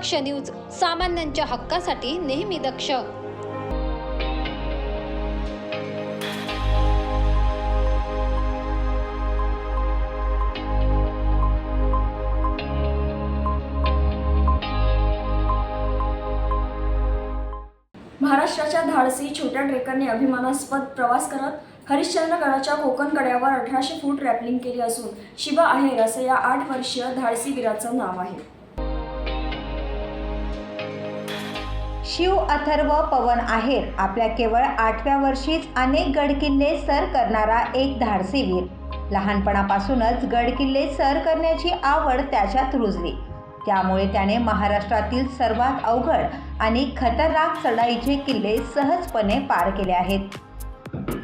दक्ष news सामान्यांच्या हक्कासाठी नेहमी दक्ष. महाराष्ट्राच्या धाडसी छोट्या ट्रेकरने अभिमानास्पद प्रवास करत हरिश्चंद्रगडाच्या कोकण कड्यावर अठराशे फूट रॅपलिंग केली असून शिवा आहेर असं या आठ वर्षीय धाडसी वीराचं नाव आहे. शिव अथर्व पवन आहेर आपल्या केवळ आठव्या वर्षीच अनेक गडकिल्ले सर करणारा एक धाडसी वीर लहानपणापासूनच गडकिल्ले सर करण्याची आवड त्याच्यात रुजली. त्यामुळे त्याने महाराष्ट्रातील सर्वात अवघड आणि खतरनाक चढाईचे किल्ले सहजपणे पार केले आहेत.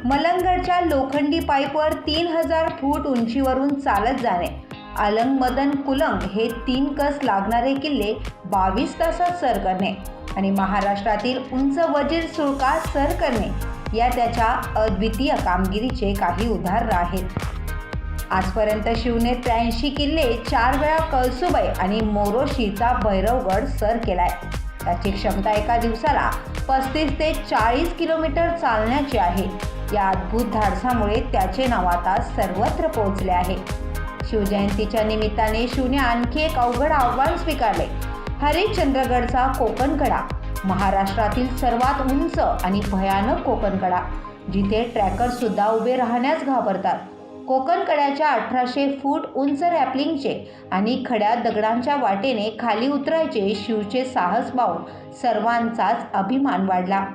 मलंगडच्या लोखंडी पाईपवर तीन हजार फूट उंचीवरून चालत जाणे. अलंग मदन कुलंग हे तीन कस लागणारे किल्ले बावीस तासात सर करणे. आणि महाराष्ट्रातील उंच वजीर सुळका सर करणे या त्याच्या अद्वितीय कामगिरीचे काही उदाहरणं आहेत. आजपर्यंत शिवने त्र्याऐंशी किल्ले चार वेळा कळसुबाई आणि मोरोशीचा भैरवगड सर केलाय. त्याची क्षमता एका दिवसाला पस्तीस ते चाळीस किलोमीटर चालण्याची आहे. या अद्भुत धाडसामुळे त्याचे नाव आता सर्वत्र पोहोचले आहे. शिवजयंतीच्या निमित्ताने शिवने आणखी एक अवघड आव्हान स्वीकारले हरिश्चंद्रगडचा कोकणकडा. महाराष्ट्रातील सर्वात उंच आणि भयानक कोकणकडा जिथे ट्रॅकर सुद्धा उभे राहण्यास घाबरतात. कोकणकड्याच्या अठराशे फूट उंच रॅपलिंगचे आणि खड्या दगडांच्या वाटेने खाली उतरायचे शिवचे साहस पाहून सर्वांचाच अभिमान वाढला.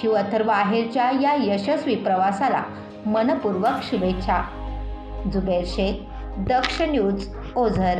शिव अथर्व आहेरच्या या यशस्वी प्रवासाला मनपूर्वक शुभेच्छा. जुबेर शेख दक्ष न्यूज ओझर.